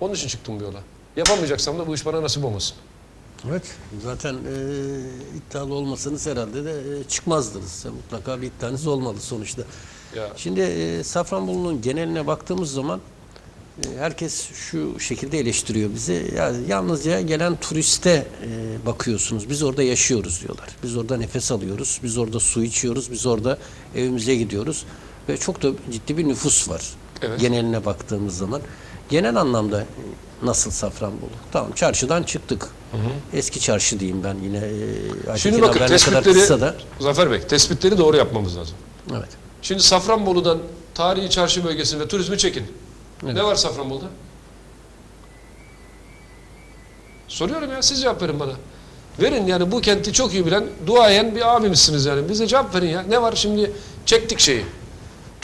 Onun için çıktım bu yola. Yapamayacaksam da bu iş bana nasip olmasın. Evet. Zaten e, iddialı olmasanız herhalde de e, çıkmazdınız. Mutlaka bir iddianız olmalı sonuçta. Ya. Şimdi e, Safranbolu'nun geneline baktığımız zaman e, herkes şu şekilde eleştiriyor bizi. Ya, yalnızca gelen turiste e, bakıyorsunuz. Biz orada yaşıyoruz diyorlar. Biz orada nefes alıyoruz. Biz orada su içiyoruz. Biz orada evimize gidiyoruz. Ve çok da ciddi bir nüfus var. Evet. Geneline baktığımız zaman. Genel anlamda nasıl Safranbolu? Tamam çarşıdan çıktık. Eski çarşı diyeyim ben yine. E, Şimdi bakın tespitleri, da. Zafer Bey, tespitleri doğru yapmamız lazım. Evet. Şimdi Safranbolu'dan tarihi çarşı bölgesini ve turizmi çekin. Evet. Ne var Safranbolu'da? Soruyorum ya siz cevap verin bana. Verin yani bu kenti çok iyi bilen, duayen bir abimizsiniz yani. Bize cevap verin ya. Ne var şimdi çektik şeyi.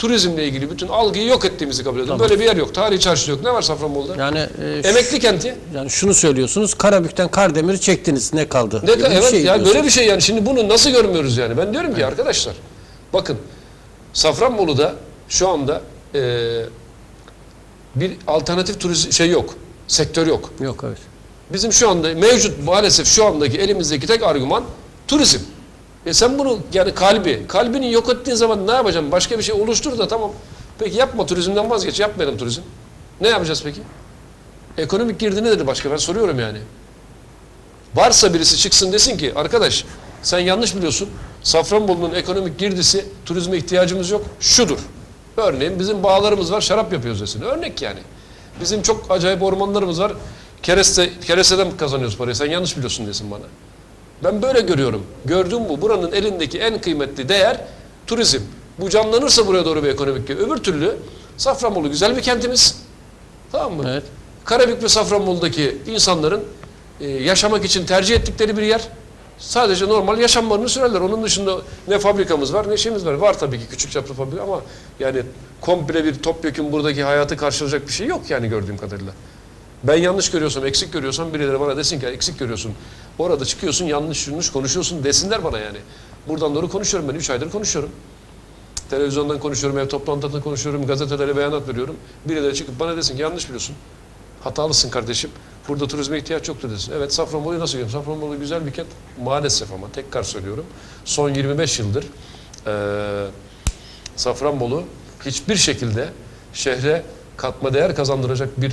Turizmle ilgili bütün algıyı yok ettiğimizi kabul edin. Tamam. Böyle bir yer yok. Tarihi çarşı yok. Ne var Safranbolu'da? Yani e, Emekli kenti. Yani şunu söylüyorsunuz, Karabük'ten Kardemir çektiniz, ne kaldı? Ne, bir evet şey ya diyorsunuz. böyle bir şey yani. Şimdi bunu nasıl görmüyoruz yani? Ben diyorum ki arkadaşlar bakın Safranbolu'da şu anda eee, bir alternatif turizm şey yok. Sektör yok. Yok evet. Bizim şu anda mevcut maalesef şu andaki elimizdeki tek argüman turizm. E sen bunu yani kalbi, kalbini yok ettiğin zaman ne yapacaksın? Başka bir şey oluştur da tamam. Peki yapma turizmden vazgeç, yapmayalım turizm. Ne yapacağız peki? Ekonomik girdi nedir başka? Ben soruyorum yani. Varsa birisi çıksın desin ki arkadaş sen yanlış biliyorsun. Safranbolu'nun ekonomik girdisi turizme ihtiyacımız yok. Şudur. Örneğin bizim bağlarımız var şarap yapıyoruz desin. Örnek yani. Bizim çok acayip ormanlarımız var. Kereste, keresteden kazanıyoruz parayı. Sen yanlış biliyorsun desin bana. Ben böyle görüyorum. Gördüğüm bu. Buranın elindeki en kıymetli değer turizm. Bu canlanırsa buraya doğru bir ekonomik gir- Öbür türlü Safranbolu güzel bir kentimiz. Tamam mı? Evet. Karabük ve Safranbolu'daki insanların e, yaşamak için tercih ettikleri bir yer. Sadece normal yaşamlarını sürerler. Onun dışında ne fabrikamız var ne şeyimiz var. Var tabii ki küçük çaplı fabrika ama yani komple bir topyekun buradaki hayatı karşılayacak bir şey yok yani gördüğüm kadarıyla. Ben yanlış görüyorsam, eksik görüyorsam birileri bana desin ki eksik görüyorsun. Orada çıkıyorsun yanlış yanlış konuşuyorsun desinler bana yani. Buradan doğru konuşuyorum ben 3 aydır konuşuyorum. Televizyondan konuşuyorum, ev toplantılarında konuşuyorum, gazetelere beyanat veriyorum. Birileri çıkıp bana desin ki yanlış biliyorsun. Hatalısın kardeşim. Burada turizme ihtiyaç yoktur desin. Evet Safranbolu'yu nasıl görüyorum? Safranbolu güzel bir kent. Maalesef ama tekrar söylüyorum. Son 25 yıldır eee Safranbolu hiçbir şekilde şehre katma değer kazandıracak bir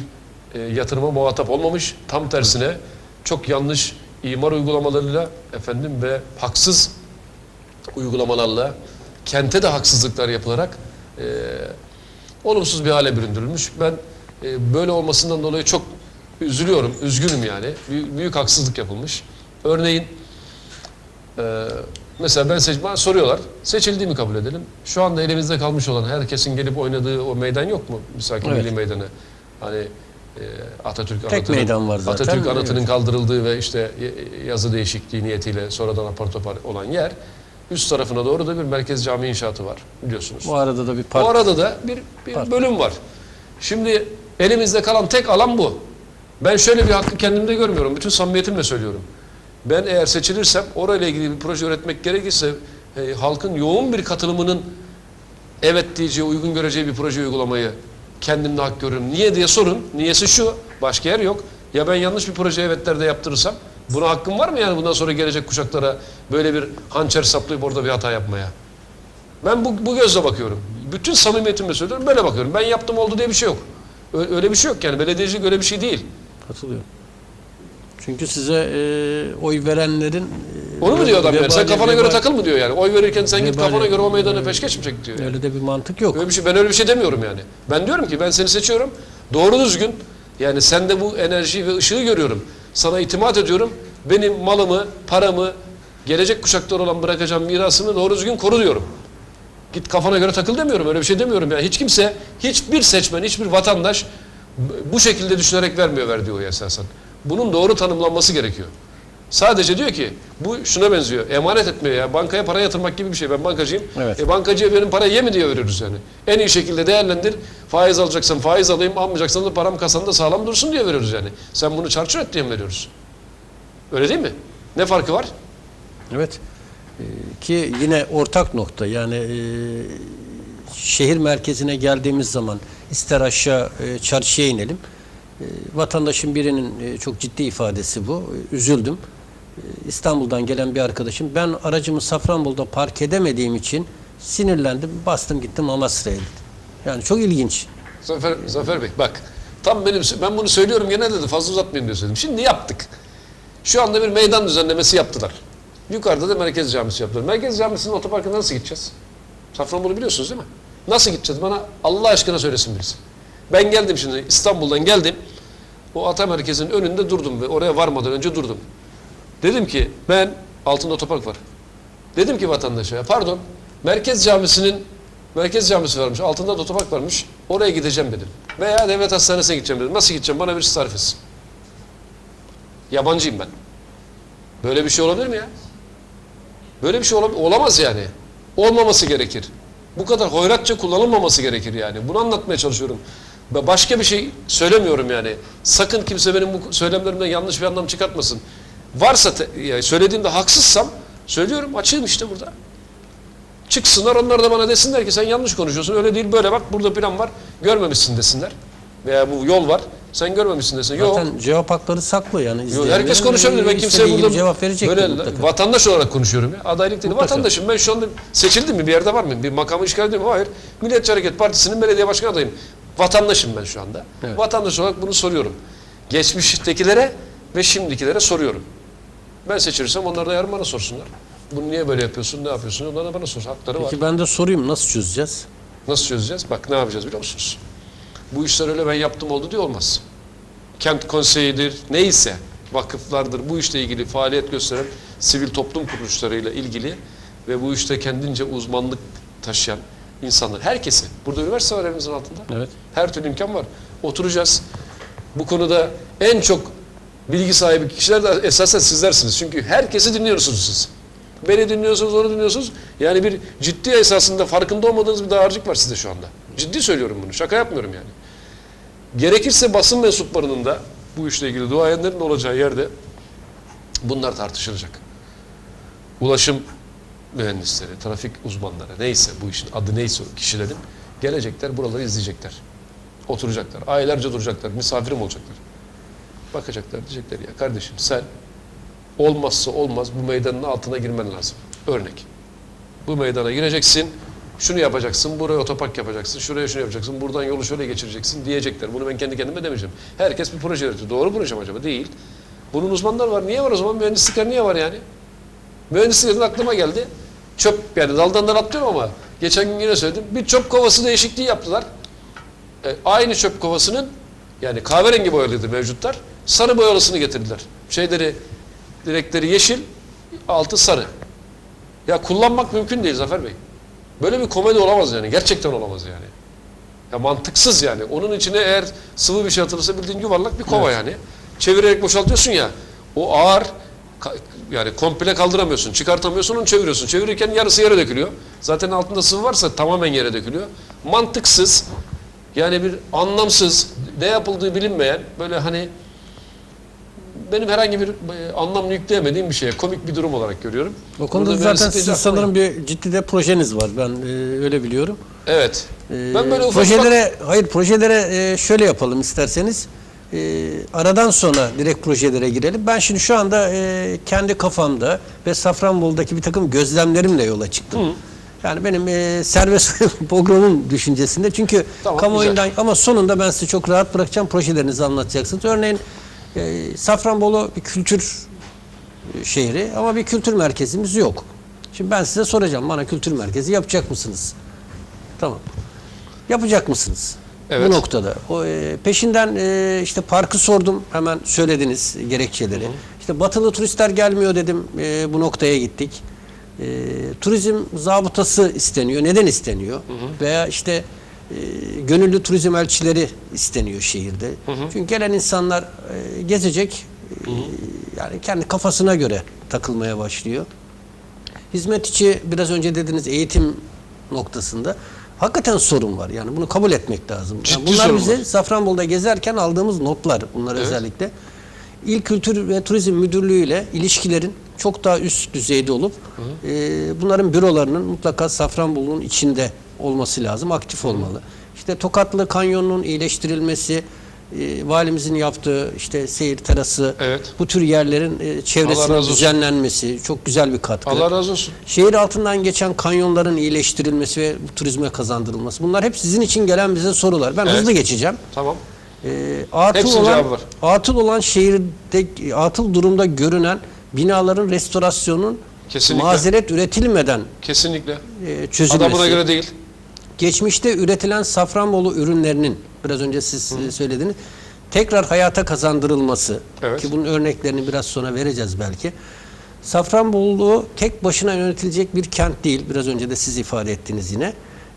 e, yatırıma muhatap olmamış. Tam tersine çok yanlış imar uygulamalarıyla efendim ve haksız uygulamalarla kente de haksızlıklar yapılarak e, olumsuz bir hale büründürülmüş. Ben e, böyle olmasından dolayı çok üzülüyorum, üzgünüm yani. Büyük, büyük haksızlık yapılmış. Örneğin e, mesela ben seç, bana soruyorlar, seçildiğimi kabul edelim. Şu anda elimizde kalmış olan herkesin gelip oynadığı o meydan yok mu? Misaki Evet. Milli Meydanı. Hani Atatürk Tek anıtının, meydan var zaten. Atatürk anıtının Evet. kaldırıldığı ve işte yazı değişikliği niyetiyle sonradan apar topar olan yer. Üst tarafına doğru da bir merkez cami inşaatı var biliyorsunuz. Bu arada da bir park. Bu arada da bir, bir Park. bölüm var. Şimdi elimizde kalan tek alan bu. Ben şöyle bir hakkı kendimde görmüyorum. Bütün samimiyetimle söylüyorum. Ben eğer seçilirsem orayla ilgili bir proje üretmek gerekirse e, halkın yoğun bir katılımının evet diyeceği, uygun göreceği bir proje uygulamayı kendimde hak görüyorum. Niye diye sorun. Niyesi şu. Başka yer yok. Ya ben yanlış bir proje evetlerde yaptırırsam buna hakkım var mı yani bundan sonra gelecek kuşaklara böyle bir hançer saplayıp orada bir hata yapmaya? Ben bu, bu gözle bakıyorum. Bütün samimiyetimle söylüyorum böyle bakıyorum. Ben yaptım oldu diye bir şey yok. Ö- Öyle bir şey yok yani. Belediyecilik öyle bir şey değil. Katılıyorum. Çünkü size e, oy verenlerin Onu mu diyor adam yani? Sen kafana göre takıl mı diyor yani? Oy verirken sen git kafana göre o meydanı peşkeş mi çek diyor yani. Öyle de bir mantık yok. Öyle bir şey, ben öyle bir şey demiyorum yani. Ben diyorum ki ben seni seçiyorum. Doğru düzgün yani sende bu enerjiyi ve ışığı görüyorum. Sana itimat ediyorum. Benim malımı, paramı, gelecek kuşaklara olan bırakacağım mirasımı doğru düzgün koru diyorum. Git kafana göre takıl demiyorum. Öyle bir şey demiyorum. Yani hiç kimse, hiçbir seçmen, hiçbir vatandaş bu şekilde düşünerek vermiyor verdiği oyu esasen. Bunun doğru tanımlanması gerekiyor. Sadece diyor ki bu şuna benziyor. Emanet etmiyor ya. Bankaya para yatırmak gibi bir şey. Ben bankacıyım. Evet. E bankacıya benim parayı yeme diye veriyoruz yani. En iyi şekilde değerlendir. Faiz alacaksan faiz alayım, almayacaksan da param kasanda sağlam dursun diye veriyoruz yani. Sen bunu çarçur et diye mi veriyoruz? Öyle değil mi? Ne farkı var? Evet. Ee, ki yine ortak nokta yani e, şehir merkezine geldiğimiz zaman ister aşağı e, çarşıya inelim E, vatandaşın birinin e, çok ciddi ifadesi bu. E, üzüldüm. İstanbul'dan gelen bir arkadaşım ben aracımı Safranbolu'da park edemediğim için sinirlendim. Bastım gittim Amasra'ya gittim. Yani çok ilginç. Zafer, Zafer Bey bak tam benim ben bunu söylüyorum genelde de fazla uzatmayayım diye söyledim. Şimdi yaptık. Şu anda bir meydan düzenlemesi yaptılar. Yukarıda da Merkez Camisi yaptılar. Merkez Camisi'nin otoparkına nasıl gideceğiz? Safranbolu biliyorsunuz değil mi? Nasıl gideceğiz? Bana Allah aşkına söylesin birisi. Ben geldim şimdi İstanbul'dan geldim. O Ata Merkezi'nin önünde durdum ve oraya varmadan önce durdum. Dedim ki ben altında otopark var. Dedim ki vatandaşa ya pardon Merkez Camisi'nin Merkez Camisi varmış altında da otopark varmış oraya gideceğim dedim. Veya devlet hastanesine gideceğim dedim. Nasıl gideceğim bana birisi tarif etsin. Yabancıyım ben. Böyle bir şey olabilir mi ya? Böyle bir şey olam- olamaz yani. Olmaması gerekir. Bu kadar hoyratça kullanılmaması gerekir yani. Bunu anlatmaya çalışıyorum. Başka bir şey söylemiyorum yani. Sakın kimse benim bu söylemlerimden yanlış bir anlam çıkartmasın. Varsa te- söylediğimde haksızsam söylüyorum açığım işte burada. Çıksınlar onlar da bana desinler ki sen yanlış konuşuyorsun. Öyle değil böyle bak burada plan var. Görmemişsin desinler. Veya bu yol var. Sen görmemişsin desin. Yok. Zaten cevap hakları saklı yani. Yok, herkes konuşabilir. Ben kimseye burada cevap verecek böyle mutlaka. vatandaş olarak konuşuyorum ya. Adaylık değil. Mutlaka. Vatandaşım. Ben şu anda seçildim mi? Bir yerde var mıyım? Bir makamı işgal ediyorum? Hayır. Milliyetçi Hareket Partisi'nin belediye başkan adayım. Vatandaşım ben şu anda. Evet. Vatandaş olarak bunu soruyorum. Geçmiştekilere ve şimdikilere soruyorum. Ben seçilirsem onlar da yarın bana sorsunlar. Bunu niye böyle yapıyorsun, ne yapıyorsun? Onlar da bana sorsun. Hakları var. Peki ben de sorayım nasıl çözeceğiz? Nasıl çözeceğiz? Bak ne yapacağız biliyor musunuz? Bu işler öyle ben yaptım oldu diye olmaz. Kent konseyidir, neyse vakıflardır bu işle ilgili faaliyet gösteren sivil toplum kuruluşlarıyla ilgili ve bu işte kendince uzmanlık taşıyan insanlar, herkesi. Burada üniversite var elimizin altında. Evet. Her türlü imkan var. Oturacağız. Bu konuda en çok bilgi sahibi kişiler de esasen sizlersiniz. Çünkü herkesi dinliyorsunuz siz. Beni dinliyorsunuz, onu dinliyorsunuz. Yani bir ciddi esasında farkında olmadığınız bir dağarcık var sizde şu anda. Ciddi söylüyorum bunu. Şaka yapmıyorum yani. Gerekirse basın mensuplarının da bu işle ilgili duayenlerin olacağı yerde bunlar tartışılacak. Ulaşım mühendisleri, trafik uzmanları neyse bu işin adı neyse kişilerin gelecekler buraları izleyecekler. Oturacaklar. Aylarca duracaklar. Misafirim olacaklar. Bakacaklar diyecekler ya kardeşim sen olmazsa olmaz bu meydanın altına girmen lazım. Örnek. Bu meydana gireceksin. Şunu yapacaksın, buraya otopark yapacaksın, şuraya şunu yapacaksın, buradan yolu şöyle geçireceksin diyecekler. Bunu ben kendi kendime demeyeceğim. Herkes bir proje üretiyor. Doğru proje mi acaba? Değil. Bunun uzmanlar var. Niye var o zaman? Mühendislikler niye var yani? Mühendisliklerin aklıma geldi. Çöp yani daldan dal atlıyorum ama geçen gün yine söyledim. Bir çöp kovası değişikliği yaptılar. E, aynı çöp kovasının yani kahverengi boyalıydı mevcutlar. Sarı boyalısını getirdiler. Şeyleri direkleri yeşil, altı sarı. Ya kullanmak mümkün değil Zafer Bey. Böyle bir komedi olamaz yani. Gerçekten olamaz yani. Ya mantıksız yani. Onun içine eğer sıvı bir şey atılırsa bildiğin yuvarlak bir kova yani. Çevirerek boşaltıyorsun ya. O ağır yani komple kaldıramıyorsun. Çıkartamıyorsun onu çeviriyorsun. Çevirirken yarısı yere dökülüyor. Zaten altında sıvı varsa tamamen yere dökülüyor. Mantıksız yani bir anlamsız ne yapıldığı bilinmeyen böyle hani benim herhangi bir e, anlam yükleyemediğim bir şeye komik bir durum olarak görüyorum. O konuda Burada zaten sizin sanırım bir ciddi de projeniz var. Ben e, öyle biliyorum. Evet. Ee, ben böyle ufak projelere hayır projelere e, şöyle yapalım isterseniz. E, aradan sonra direkt projelere girelim. Ben şimdi şu anda e, kendi kafamda ve Safranbolu'daki bir takım gözlemlerimle yola çıktım. Yani benim e, serbest programım düşüncesinde. Çünkü Tamam, kamuoyundan ama sonunda ben sizi çok rahat bırakacağım. Projelerinizi anlatacaksınız. Örneğin e, Safranbolu bir kültür e, şehri ama bir kültür merkezimiz yok. Şimdi ben size soracağım. Bana kültür merkezi yapacak mısınız? Tamam. Yapacak mısınız? Evet. Bu noktada. O, e, peşinden e, işte parkı sordum. Hemen söylediniz gerekçeleri. İşte batılı turistler gelmiyor dedim. E, bu noktaya gittik. E, turizm zabıtası isteniyor. Neden isteniyor? Veya işte e, gönüllü turizm elçileri isteniyor şehirde. Çünkü gelen insanlar e, gezecek. e, yani kendi kafasına göre takılmaya başlıyor. Hizmet içi biraz önce dediniz eğitim noktasında hakikaten sorun var. Yani bunu kabul etmek lazım. Yani Ciddi bunlar sorun bize var. Safranbolu'da gezerken aldığımız notlar bunlar Evet. özellikle. İl Kültür ve Turizm Müdürlüğü ile ilişkilerin çok daha üst düzeyde olup e, bunların bürolarının mutlaka Safranbolu'nun içinde olması lazım, aktif olmalı. İşte Tokatlı Kanyonu'nun iyileştirilmesi, e, valimizin yaptığı işte seyir terası Evet. bu tür yerlerin e, çevresinin düzenlenmesi çok güzel bir katkı. Allah razı olsun. Şehir altından geçen kanyonların iyileştirilmesi ve bu turizme kazandırılması. Bunlar hep sizin için gelen bize sorular. Ben Evet. hızlı geçeceğim. Tamam. Ee, atıl Hepsinin olan, var. atıl olan şehirde atıl durumda görünen binaların restorasyonun Kesinlikle. mazeret üretilmeden Kesinlikle. e, çözülmesi. Adamına göre değil. Geçmişte üretilen Safranbolu ürünlerinin biraz önce siz e, söylediniz tekrar hayata kazandırılması Evet. ki bunun örneklerini biraz sonra vereceğiz belki. Safranbolu tek başına yönetilecek bir kent değil. Biraz önce de siz ifade ettiniz yine.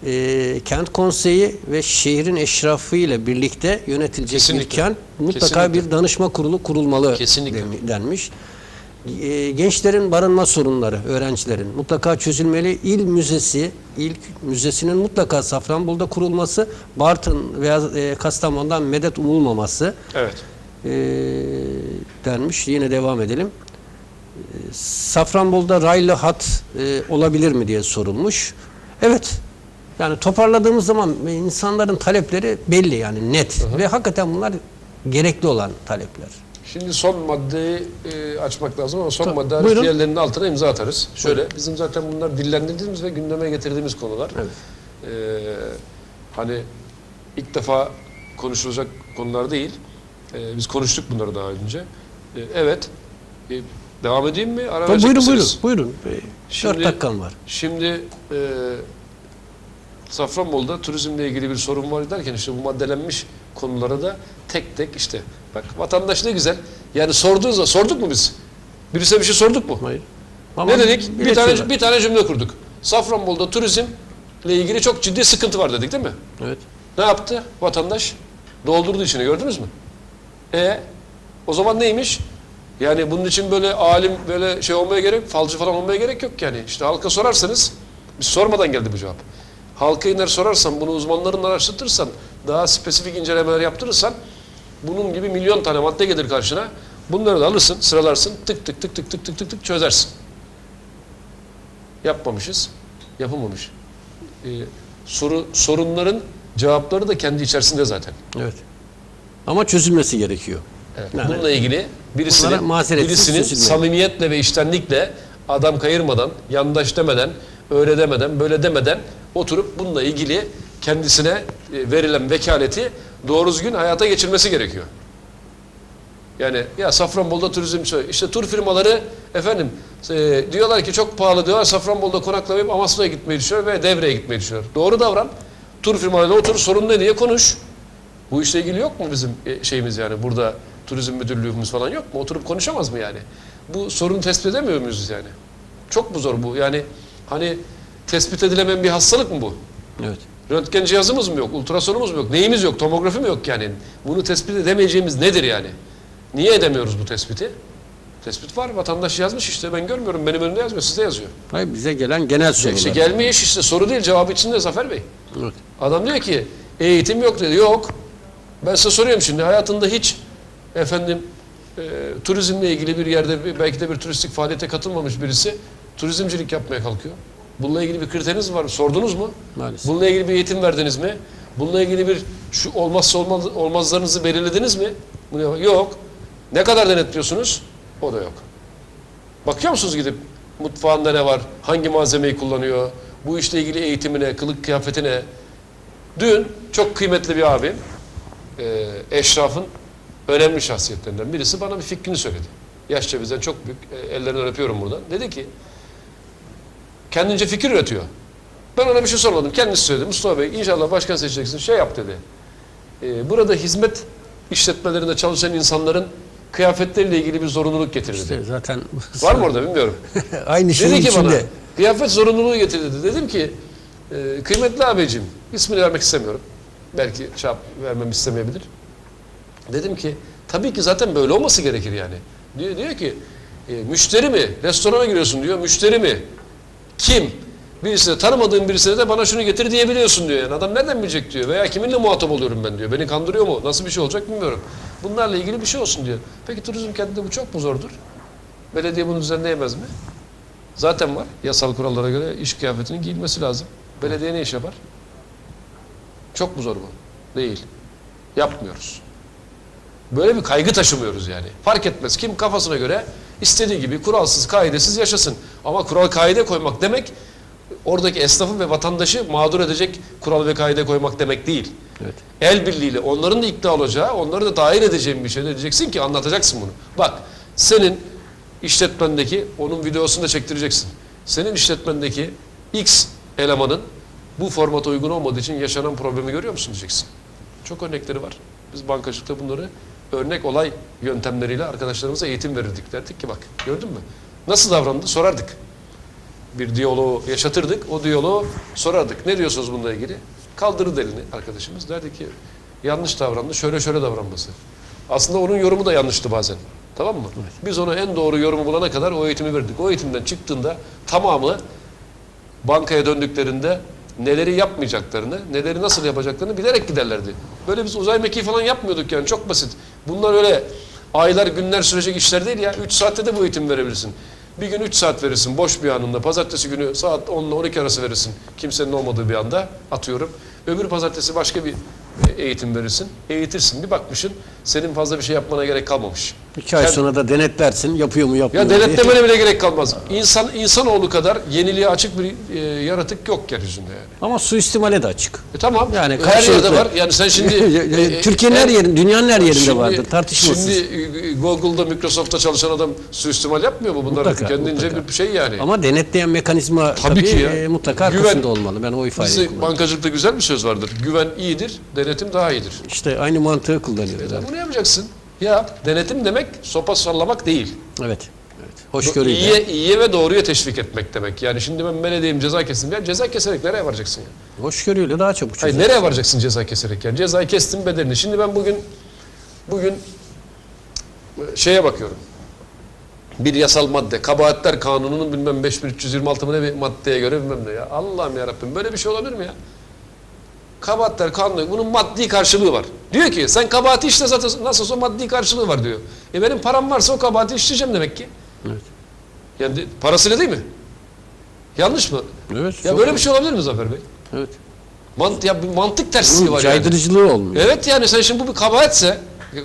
E, kent konseyi ve şehrin eşrafı ile birlikte yönetilecek Kesinlikle. bir kent mutlaka Kesinlikle. bir danışma kurulu kurulmalı Kesinlikle. denmiş. E, gençlerin barınma sorunları, öğrencilerin mutlaka çözülmeli. İl müzesi, il müzesinin mutlaka Safranbolu'da kurulması, Bartın veya e, Kastamonu'dan medet umulmaması Evet. e, denmiş. Yine devam edelim. Safranbolu'da raylı hat e, olabilir mi diye sorulmuş. Evet. Yani toparladığımız zaman insanların talepleri belli yani net ve hakikaten bunlar gerekli olan talepler. Şimdi son maddeyi e, açmak lazım ama son Tamam, madde hariç buyurun. diğerlerinin altına imza atarız. Şöyle bizim zaten bunlar dillendirdiğimiz ve gündeme getirdiğimiz konular. Evet. E, hani ilk defa konuşulacak konular değil. E, biz konuştuk bunları daha önce. E, evet. E, devam edeyim mi? Ara verecek buyurun buyurun. Buyurun. Şimdi- 4 dakikan var. Şimdi e, Safranbolu'da turizmle ilgili bir sorun var derken işte bu maddelenmiş konulara da tek tek işte bak vatandaş ne güzel yani sorduğunuz zaman sorduk mu biz? Birisine bir şey sorduk mu? Hayır. ne dedik? Bir tane bir tane cümle kurduk. Safranbolu'da turizmle ilgili çok ciddi sıkıntı var dedik değil mi? Evet. Ne yaptı vatandaş? Doldurdu içine gördünüz mü? E o zaman neymiş? Yani bunun için böyle alim böyle şey olmaya gerek, falcı falan olmaya gerek yok yani. İşte halka sorarsanız, biz sormadan geldi bu cevap. Halka iner sorarsan, bunu uzmanların araştırtırsan, daha spesifik incelemeler yaptırırsan, bunun gibi milyon tane madde gelir karşına. Bunları da alırsın, sıralarsın, tık tık tık tık tık tık tık tık çözersin. Yapmamışız, yapılmamış. Ee, soru sorunların cevapları da kendi içerisinde zaten. Evet. Ama çözülmesi gerekiyor. Evet. Yani Bununla ilgili birisinin, birisinin samimiyetle ve iştenlikle adam kayırmadan, yandaş demeden, öyle demeden, böyle demeden oturup bununla ilgili kendisine e, verilen vekaleti doğru düzgün hayata geçirmesi gerekiyor. Yani ya Safranbolu'da turizm söyle. İşte tur firmaları efendim e, diyorlar ki çok pahalı diyorlar. Safranbolu'da konaklamayıp Amasra'ya gitmeyi düşünüyor ve Devre'ye gitmeyi düşünüyor. Doğru davran. Tur firmalarıyla otur sorun ne diye konuş. Bu işle ilgili yok mu bizim e, şeyimiz yani burada turizm müdürlüğümüz falan yok mu? Oturup konuşamaz mı yani? Bu sorunu tespit edemiyor muyuz yani? Çok mu zor bu? Yani hani tespit edilemeyen bir hastalık mı bu? Evet. Röntgen cihazımız mı yok? Ultrasonumuz mu yok? Neyimiz yok? Tomografi mi yok yani? Bunu tespit edemeyeceğimiz nedir yani? Niye edemiyoruz bu tespiti? Tespit var. Vatandaş yazmış işte. Ben görmüyorum. Benim önümde yazmıyor. Sizde yazıyor. Hayır bize gelen genel sorular. İşte gelmiş işte. Soru değil. Cevabı içinde Zafer Bey. Evet. Adam diyor ki eğitim yok dedi. Yok. Ben size soruyorum şimdi. Hayatında hiç efendim e, turizmle ilgili bir yerde belki de bir turistik faaliyete katılmamış birisi turizmcilik yapmaya kalkıyor. Bununla ilgili bir kriteriniz var mı? Sordunuz mu? Maalesef. Bununla ilgili bir eğitim verdiniz mi? Bununla ilgili bir şu olmazsa olmaz, olmazlarınızı belirlediniz mi? Yok. Ne kadar denetliyorsunuz? O da yok. Bakıyor musunuz gidip mutfağında ne var? Hangi malzemeyi kullanıyor? Bu işle ilgili eğitimine, kılık kıyafetine. Dün çok kıymetli bir abim, e, eşrafın önemli şahsiyetlerinden birisi bana bir fikrini söyledi. Yaşça bizden çok büyük, e, ellerinden öpüyorum buradan. Dedi ki, kendince fikir üretiyor. Ben ona bir şey sormadım. Kendisi söyledi. Mustafa Bey inşallah başkan seçeceksin. Şey yap dedi. Ee, burada hizmet işletmelerinde çalışan insanların kıyafetleriyle ilgili bir zorunluluk getir dedi. İşte zaten Var mı orada bilmiyorum. aynı şeyin dedi ki bana içinde. kıyafet zorunluluğu getir dedi. Dedim ki e, kıymetli abicim ismini vermek istemiyorum. Belki çap vermem istemeyebilir. Dedim ki tabii ki zaten böyle olması gerekir yani. Diyor, diyor ki e, müşteri mi? Restorana giriyorsun diyor. Müşteri mi? Kim? Birisine tanımadığın birisine de bana şunu getir diyebiliyorsun diyor. Yani adam nereden bilecek diyor. Veya kiminle muhatap oluyorum ben diyor. Beni kandırıyor mu? Nasıl bir şey olacak bilmiyorum. Bunlarla ilgili bir şey olsun diyor. Peki turizm kentinde bu çok mu zordur? Belediye bunu düzenleyemez mi? Zaten var. Yasal kurallara göre iş kıyafetinin giyilmesi lazım. Belediye ne iş yapar? Çok mu zor bu? Değil. Yapmıyoruz. Böyle bir kaygı taşımıyoruz yani. Fark etmez. Kim kafasına göre istediği gibi kuralsız, kaidesiz yaşasın. Ama kural kaide koymak demek oradaki esnafı ve vatandaşı mağdur edecek kural ve kaide koymak demek değil. Evet. El birliğiyle onların da ikna olacağı, onları da dahil edeceğin bir şey diyeceksin ki anlatacaksın bunu. Bak senin işletmendeki, onun videosunu da çektireceksin. Senin işletmendeki X elemanın bu formata uygun olmadığı için yaşanan problemi görüyor musun diyeceksin. Çok örnekleri var. Biz bankacılıkta bunları örnek olay yöntemleriyle arkadaşlarımıza eğitim verirdik. Derdik ki bak gördün mü? Nasıl davrandı? Sorardık. Bir diyaloğu yaşatırdık. O diyaloğu sorardık. Ne diyorsunuz bununla ilgili? Kaldırırdı elini arkadaşımız. Derdi ki yanlış davrandı. Şöyle şöyle davranması. Aslında onun yorumu da yanlıştı bazen. Tamam mı? Biz ona en doğru yorumu bulana kadar o eğitimi verdik. O eğitimden çıktığında tamamı bankaya döndüklerinde neleri yapmayacaklarını, neleri nasıl yapacaklarını bilerek giderlerdi. Böyle biz uzay mekiği falan yapmıyorduk yani çok basit. Bunlar öyle aylar günler sürecek işler değil ya. 3 saatte de bu eğitim verebilirsin. Bir gün 3 saat verirsin boş bir anında. Pazartesi günü saat 10 ile 12 arası verirsin. Kimsenin olmadığı bir anda atıyorum. Öbür pazartesi başka bir eğitim verirsin. Eğitirsin. Bir bakmışsın senin fazla bir şey yapmana gerek kalmamış. İki ay Kend- sonra da denetlersin. Yapıyor mu yapmıyor ya mu diye. denetlemene bile gerek kalmaz. İnsan insanoğlu kadar yeniliğe açık bir e, yaratık yok yeryüzünde yani. Ama suistimale de açık. E tamam. Yani her yerde var. Yani sen şimdi e, Türkiye'nin e, her yerinde, dünyanın her yerinde şimdi- vardır. Tartışmasız. Şimdi e, Google'da, Microsoft'ta çalışan adam suistimal yapmıyor mu? Bunlar Mutlaka, kendince mutlaka. bir şey yani. Ama denetleyen mekanizma Tabii tabii, ki ya. e, mutlaka Güven- arkasında olmalı. Ben o ifadeyi kullanıyorum. bankacılıkta güzel bir söz vardır. Güven iyidir, denetim daha iyidir. İşte aynı mantığı kullanıyoruz. E, bunu yapacaksın. Ya denetim demek sopa sallamak değil. Evet. evet. Hoşgörüyle. İyiye, iyiye ve doğruya teşvik etmek demek. Yani şimdi ben belediyeyim ceza kesin. Ya ceza keserek nereye varacaksın ya? Hoşgörüyle daha çabuk Hayır çözülür. nereye varacaksın ceza keserek yani? Cezayı kestim bedelini. Şimdi ben bugün bugün şeye bakıyorum. Bir yasal madde, kabahatler kanununun bilmem 5326 mı ne bir maddeye göre bilmem ne ya. Allah'ım ya Rabbim böyle bir şey olabilir mi ya? Kabahatler kanunu, bunun maddi karşılığı var. Diyor ki sen kabahati işte zaten nasıl olsa maddi karşılığı var diyor. E benim param varsa o kabahati işleyeceğim demek ki. Evet. Yani parasıyla değil mi? Yanlış mı? Evet. Ya böyle bir şey olabilir mi Zafer Bey? Evet. Mant ya bir mantık tersliği Bunun var yani. caydırıcılığı olmuyor. Evet yani sen şimdi bu bir kabahetse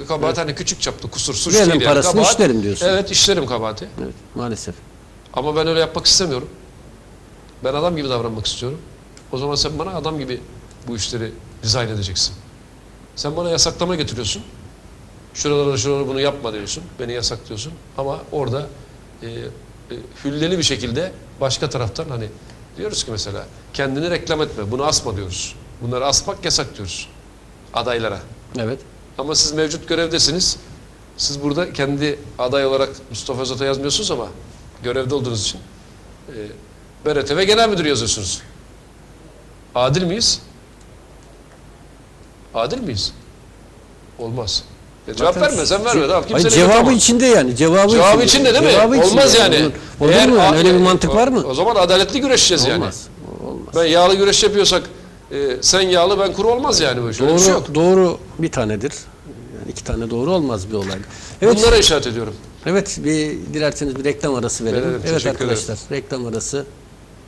kabahat hani küçük çaplı kusur suç Verelim değil yani. parasını kabahat, işlerim diyorsun. Evet işlerim kabahati. Evet. Maalesef. Ama ben öyle yapmak istemiyorum. Ben adam gibi davranmak istiyorum. O zaman sen bana adam gibi bu işleri dizayn edeceksin. Sen bana yasaklama getiriyorsun. Şuralara şuralara bunu yapma diyorsun. Beni yasaklıyorsun. Ama orada e, e, hülleli bir şekilde başka taraftan hani diyoruz ki mesela kendini reklam etme. Bunu asma diyoruz. Bunları asmak yasak diyoruz. Adaylara. Evet. Ama siz mevcut görevdesiniz. Siz burada kendi aday olarak Mustafa Özat'a yazmıyorsunuz ama görevde olduğunuz için e, BRTV Genel Müdürü yazıyorsunuz. Adil miyiz? Adil miyiz? Olmaz. E, cevap Zaten verme, sen verme. Tamam, Hayır, cevabı içinde yani. Cevabı, Cevabı içinde değil mi? Olmaz içinde. yani. Olur, olur Eğer- mu yani? Öyle bir mantık o- var mı? O zaman adaletli güreşeceğiz yani. Olmaz. Olmaz. Ben yağlı güreş yapıyorsak e, sen yağlı ben kuru olmaz yani böyle. Şöyle bir Doğru, şey yok. doğru bir tanedir. Yani iki tane doğru olmaz bir olay. Evet, Bunlara işaret ediyorum. evet bir dilerseniz bir reklam arası verelim. Verelim, evet arkadaşlar reklam arası.